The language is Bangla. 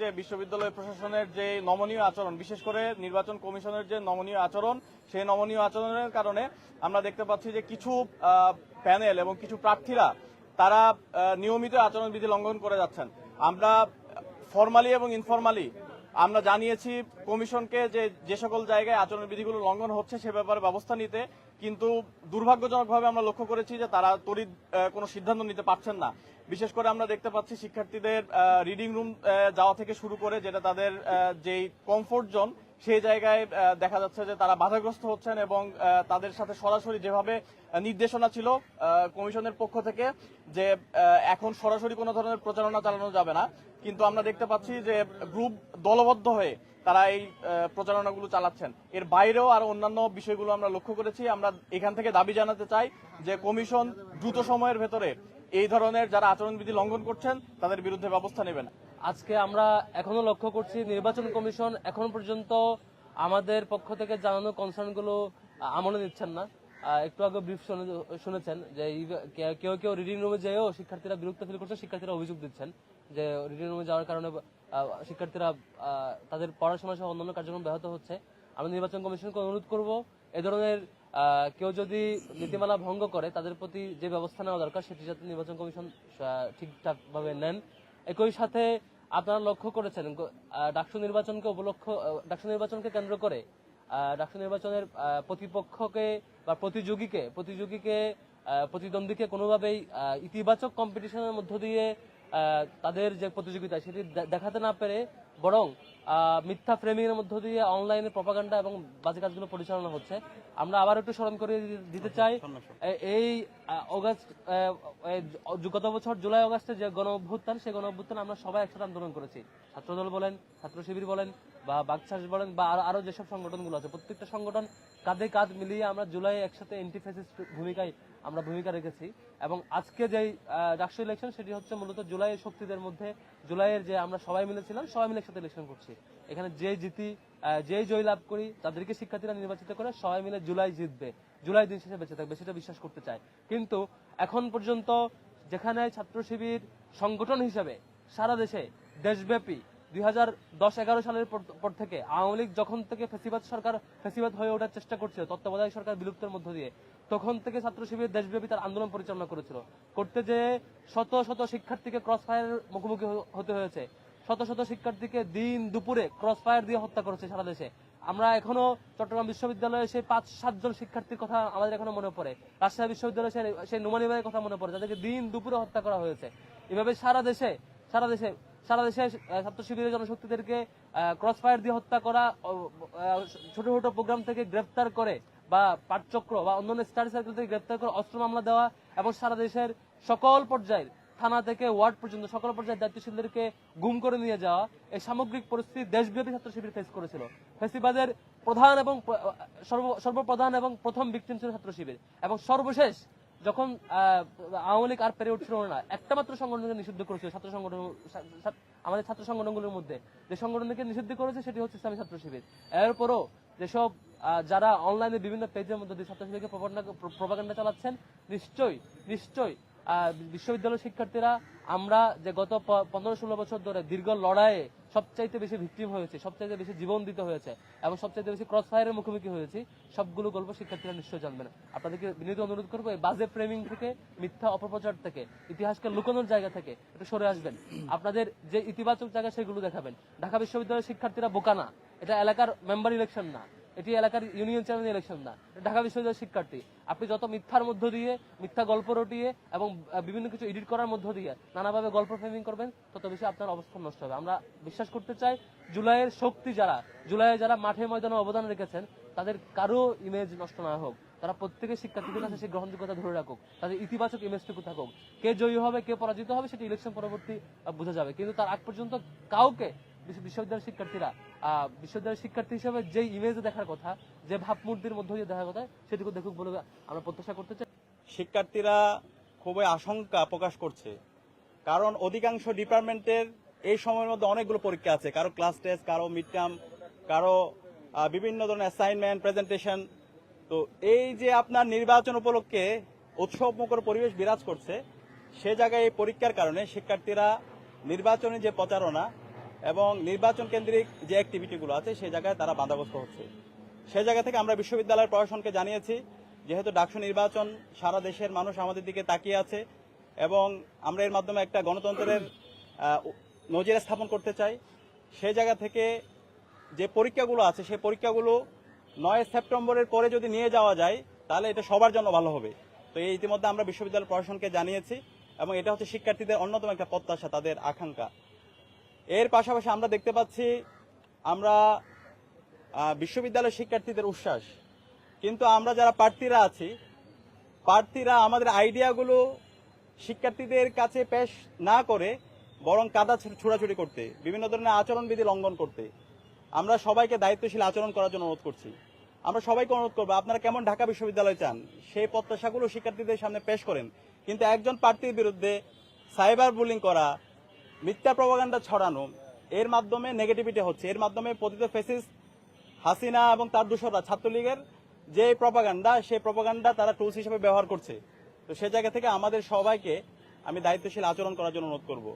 যে বিশ্ববিদ্যালয় প্রশাসনের যে নমনীয় আচরণ, বিশেষ করে নির্বাচন কমিশনের যে নমনীয় আচরণ, সেই নমনীয় আচরণের কারণে আমরা দেখতে পাচ্ছি যে কিছু প্যানেল এবং কিছু প্রার্থীরা তারা নিয়মিত আচরণবিধি লঙ্ঘন করে যাচ্ছেন। আমরা ফরমালি এবং ইনফরমালি আমরা জানিয়েছি কমিশনকে যে যে সকল জায়গায় আচরণ বিধিগুলো লঙ্ঘন হচ্ছে সে ব্যাপারে ব্যবস্থা নিতে, কিন্তু দুর্ভাগ্যজনকভাবে আমরা লক্ষ্য করেছি যে তারা তড়িৎ কোনো সিদ্ধান্ত নিতে পারছেন না। বিশেষ করে আমরা দেখতে পাচ্ছি শিক্ষার্থীদের রিডিং রুম যাওয়া থেকে শুরু করে যেটা তাদের যেই কমফোর্ট জোন সেই জায়গায় দেখা যাচ্ছে যে তারা বাধাগ্রস্ত হচ্ছেন এবং তাদের সাথে সরাসরি যেভাবে নির্দেশনা ছিল কমিশনের পক্ষ থেকে যে এখন সরাসরি কোনো ধরনের প্রচারণা চালানো যাবে না। কিন্তু আমরা দেখতে পাচ্ছি যে গ্রুপ দলবদ্ধ হয়ে তারা এই প্রচারণাগুলো চালাচ্ছেন। এর বাইরেও আর অন্যান্য বিষয়গুলো আমরা লক্ষ্য করেছি। আমরা এখান থেকে দাবি জানাতে চাই যে কমিশন দ্রুত সময়ের ভেতরে এই ধরনের যারা আচরণবিধি লঙ্ঘন করছেন, তাদের বিরুদ্ধে ব্যবস্থা নেবেন। আজকে আমরা এখনও লক্ষ্য করছি নির্বাচন কমিশন এখন পর্যন্ত আমাদের পক্ষ থেকে জানানো কনসার্নগুলো আমলে নিচ্ছেন না। একটু আগে ব্রিফ শুনেছেন যে কেউ কেউ রিডিং রুমে যেয়েও শিক্ষার্থীরা বিরক্ত ফিল করছে, শিক্ষার্থীরা অভিযোগ দিচ্ছেন যে রিডিং রুমে যাওয়ার কারণে শিক্ষার্থীরা তাদের পড়াশোনা সহ অন্যান্য কার্যক্রম ব্যাহত হচ্ছে। আমরা নির্বাচন কমিশনকে অনুরোধ করব, এ ধরনের কেউ যদি নীতিমালা ভঙ্গ করে, তাদের প্রতি যে ব্যবস্থা নেওয়া দরকার, সেটি যাতে নির্বাচন কমিশন ঠিকঠাক ভাবে নেন। একই সাথে আপনারা লক্ষ্য করেছেন ডাকসু নির্বাচনকে উপলক্ষ ডাকসু নির্বাচনকে কেন্দ্র করে ডাকসু নির্বাচনের প্রতিপক্ষকে বা প্রতিযোগীকে প্রতিযোগীকে প্রতিদ্বন্দ্বীকে কোনোভাবেই ইতিবাচক কম্পিটিশনের মধ্য দিয়ে তাদের যে প্রতিযোগিতা, সেটি দেখাতে না পেরে বরং মিথ্যা ফ্রেমিং এর মধ্য দিয়ে অনলাইনে প্রপাগান্ডা এবং বাজে কাজগুলো পরিচালনা হচ্ছে। আমরা আবার একটু স্মরণ করে দিতে চাই এই অগাস্ট গত বছর জুলাই অগাস্টে যে গণ অভ্যুত্থান সেই গণ অভ্যুত্থান আমরা সবাই একসাথে আন্দোলন করেছি। ছাত্রদল বলেন ছাত্র শিবির বলেন বা বাগচাষ বলেন বা আরো- আরও যেসব সংগঠনগুলো আছে প্রত্যেকটা সংগঠন কাঁধে কাঁধ মিলিয়ে আমরা জুলাই একসাথে এন্টিফেসিস ভূমিকায় আমরা ভূমিকা রেখেছি। এবং আজকে যেই ডাকসু ইলেকশন সেটি হচ্ছে মূলত জুলাইয়ের শক্তিদের মধ্যে জুলাইয়ের যে আমরা সবাই মিলেছিলাম সবাই মিলে একসাথে ইলেকশন করছি। এখানে যে জিতি যেই জয় লাভ করি, তাদেরকে শিক্ষার্থীরা নির্বাচিত করে সবাই মিলে জুলাই জিতবে। জুলাই দিন শেষে বেঁচে থাকবে, সেটা বিশ্বাস করতে চাই কিন্তু এখন পর্যন্ত যেখানে ছাত্র শিবির সংগঠন হিসেবে সারা দেশে দেশব্যাপী দুই হাজার দশ এগারো সালের পর- থেকে আওয়ামী লীগ যখন থেকে ফেসিবাদ সরকার, ফেসিবাদ হয়ে ওঠার চেষ্টা করছিল, তত্ত্বাবধায়ক সরকার বিলুপ্তের মধ্য দিয়ে, তখন থেকে ছাত্র শিবির দেশব্যাপী তার আন্দোলন পরিচালনা করেছিল। করতে যে শত শত শিক্ষার্থীকে ক্রস ফায়ার মুখোমুখি হতে হয়েছে। শত শত শিক্ষার্থীকে দিন দুপুরে ক্রস ফায়ার দিয়ে হত্যা করেছে সারা দেশে। আমরা এখনও চট্টগ্রাম বিশ্ববিদ্যালয়ে সেই পাঁচ, সাতজন শিক্ষার্থীর কথা আমাদের এখনও মনে পড়ে। রাজশাহী বিশ্ববিদ্যালয়ে সেই- নুমানি ভাইয়ের কথা মনে পড়ে, যাদেরকে দিন দুপুরে হত্যা করা হয়েছে। এভাবে সারা দেশে সারা দেশে সারা দেশে ছাত্র শিবিরের জনশক্তিদেরকে ক্রস ফায়ার দিয়ে হত্যা করা ছোট ছোট প্রোগ্রাম থেকে গ্রেফতার করে বা পাঠচক্র বা অন্যান্য স্টাডি সার্কেল থেকে গ্রেফতার করে অস্ত্র মামলা দেওয়া এবং সারা দেশের সকল পর্যায়ের থানা থেকে ওয়ার্ড পর্যন্ত সকল পর্যায়ের দায়িত্বশীলদেরকে গুম করে নিয়ে যাওয়া এই সামগ্রিক পরিস্থিতি দেশব্যাপী ছাত্র শিবির ফেস করেছিল। ফেসিবাদের প্রধান এবং সর্ব- সর্বপ্রধান এবং প্রথম ভিকটিম ছিল ছাত্র শিবির এবং সর্বশেষ যখন আওয়ামী লীগ আর পেরে উঠছিল না, একটা মাত্র সংগঠনকে নিষিদ্ধ করেছিল ছাত্র সংগঠন আমাদের ছাত্র সংগঠনগুলোর মধ্যে। যে সংগঠনকে নিষিদ্ধ করেছে সেটি হচ্ছে ইসলামী ছাত্র শিবির এরপরও যেসব যারা অনলাইনে বিভিন্ন পেজের মধ্যে ছাত্র শিবিরকে প্রপাগান্ডা চালাচ্ছেন, নিশ্চয়ই নিশ্চয়ই আহ, বিশ্ববিদ্যালয়ের শিক্ষার্থীরা আমরা যে গত পনেরো ষোলো বছর ধরে দীর্ঘ লড়াইয়ে সবচাইতে বেশি ভিক্টিম হয়েছে সবচাইতে বেশি জীবন দিতে হয়েছে এবং সবচাইতে বেশি ক্রস ফায়ারের মুখোমুখি হয়েছি সবগুলো গল্প শিক্ষার্থীরা নিশ্চয়ই জানবেন। আপনাদেরকে বিনীত অনুরোধ করব এই বাজে ফ্রেমিং থেকে মিথ্যা অপপ্রচার থেকে ইতিহাসকে লুকানোর জায়গা থেকে একটু সরে আসবেন। আপনাদের যে ইতিবাচক জায়গা সেগুলো দেখাবেন। ঢাকা বিশ্ববিদ্যালয়ের শিক্ষার্থীরা বোকা না এটা এলাকার মেম্বার ইলেকশন না। এটি এলাকার ইউনিয়ন চেয়ারম্যান ইলেকশন না। ঢাকা বিশ্ববিদ্যালয়ের শিক্ষার্থী। আপনি যত মিথ্যার মধ্য দিয়ে, মিথ্যা গল্প রটিয়ে এবং বিভিন্ন কিছু এডিট করার মধ্য দিয়ে নানাভাবে গল্প ফ্রেমিং করবেন, তত বেশি আপনার অবস্থান নষ্ট হবে। আমরা বিশ্বাস করতে চাই, জুলাইয়ের শক্তি যারা, জুলাইয়ে যারা মাঠে ময়দানে অবদান রেখেছেন, তাদের কারও ইমেজ নষ্ট না হোক। তারা প্রত্যেকের শিক্ষার্থীদের কাছে সেই গ্রহণযোগ্যতা ধরে রাখুক। তাদের ইতিবাচক ইমেজটুকু থাকুক। কে জয়ী হবে, কে পরাজিত হবে, সেটি ইলেকশন পরবর্তী বোঝা যাবে। কিন্তু তার আগ পর্যন্ত কাউকে বিশ্ববিদ্যালয়ের শিক্ষার্থীরা বিশ্ববিদ্যালয়ের শিক্ষার্থী হিসেবে যেই ইমেজে দেখার কথা, যে ভাবমূর্তির মধ্য দিয়ে দেখার কথা, সেটুকু দেখুক বলে আমরা প্রত্যাশা করতে চাই। শিক্ষার্থীরা খুবই আশঙ্কা প্রকাশ করছে। কারণ অধিকাংশ ডিপার্টমেন্টের এই সময়ের মধ্যে অনেকগুলো পরীক্ষা আছে। কারও ক্লাস টেস্ট কারও মিড টার্ম কারও বিভিন্ন ধরনের অ্যাসাইনমেন্ট প্রেজেন্টেশন তো এই যে আপনার নির্বাচন উপলক্ষে উৎসব মুখর পরিবেশ বিরাজ করছে, সে জায়গায় এই পরীক্ষার কারণে শিক্ষার্থীরা নির্বাচনী যে প্রচারণা এবং নির্বাচন কেন্দ্রিক যে অ্যাক্টিভিটিগুলো আছে, সেই জায়গায় তারা বাধাগ্রস্ত হচ্ছে। সেই জায়গা থেকে আমরা বিশ্ববিদ্যালয়ের প্রশাসনকে জানিয়েছি, যেহেতু ডাকসু নির্বাচন সারা দেশের মানুষ আমাদের দিকে তাকিয়ে আছে এবং আমরা এর মাধ্যমে একটা গণতন্ত্রের নজির স্থাপন করতে চাই, সেই জায়গা থেকে যে পরীক্ষাগুলো আছে, সেই পরীক্ষাগুলো নয় সেপ্টেম্বরের পরে যদি নিয়ে যাওয়া যায়, তাহলে এটা সবার জন্য ভালো হবে। তো এই ইতিমধ্যে আমরা বিশ্ববিদ্যালয় প্রশাসনকে জানিয়েছি এবং এটা হচ্ছে শিক্ষার্থীদের অন্যতম একটা প্রত্যাশা, তাদের আকাঙ্ক্ষা। এর পাশাপাশি আমরা দেখতে পাচ্ছি আমরা বিশ্ববিদ্যালয়ের শিক্ষার্থীদের উচ্ছ্বাস। কিন্তু আমরা যারা প্রার্থীরা আছি, প্রার্থীরা আমাদের আইডিয়াগুলো শিক্ষার্থীদের কাছে পেশ না করে বরং কাদা ছোড়াছুড়ি করতে, বিভিন্ন ধরনের আচরণবিধি লঙ্ঘন করতে। আমরা সবাইকে দায়িত্বশীল আচরণ করার জন্য অনুরোধ করছি। আমরা সবাইকে অনুরোধ করব, আপনারা কেমন ঢাকা বিশ্ববিদ্যালয় চান, সেই প্রত্যাশাগুলো শিক্ষার্থীদের সামনে পেশ করেন। কিন্তু একজন প্রার্থীর বিরুদ্ধে সাইবার বুলিং করা মিথ্যা প্রভাগান্ডা ছড়ানো, এর মাধ্যমে নেগেটিভিটি হচ্ছে। এর মাধ্যমে পতিত ফেসিস হাসিনা এবং তার দূষরা ছাত্রলীগের যে প্রপাগান্ডা সেই প্রপাগান্ডা তারা টুলস হিসেবে ব্যবহার করছে। তো সে জায়গা থেকে আমাদের সবাইকে আমি দায়িত্বশীল আচরণ করার জন্য অনুরোধ করব।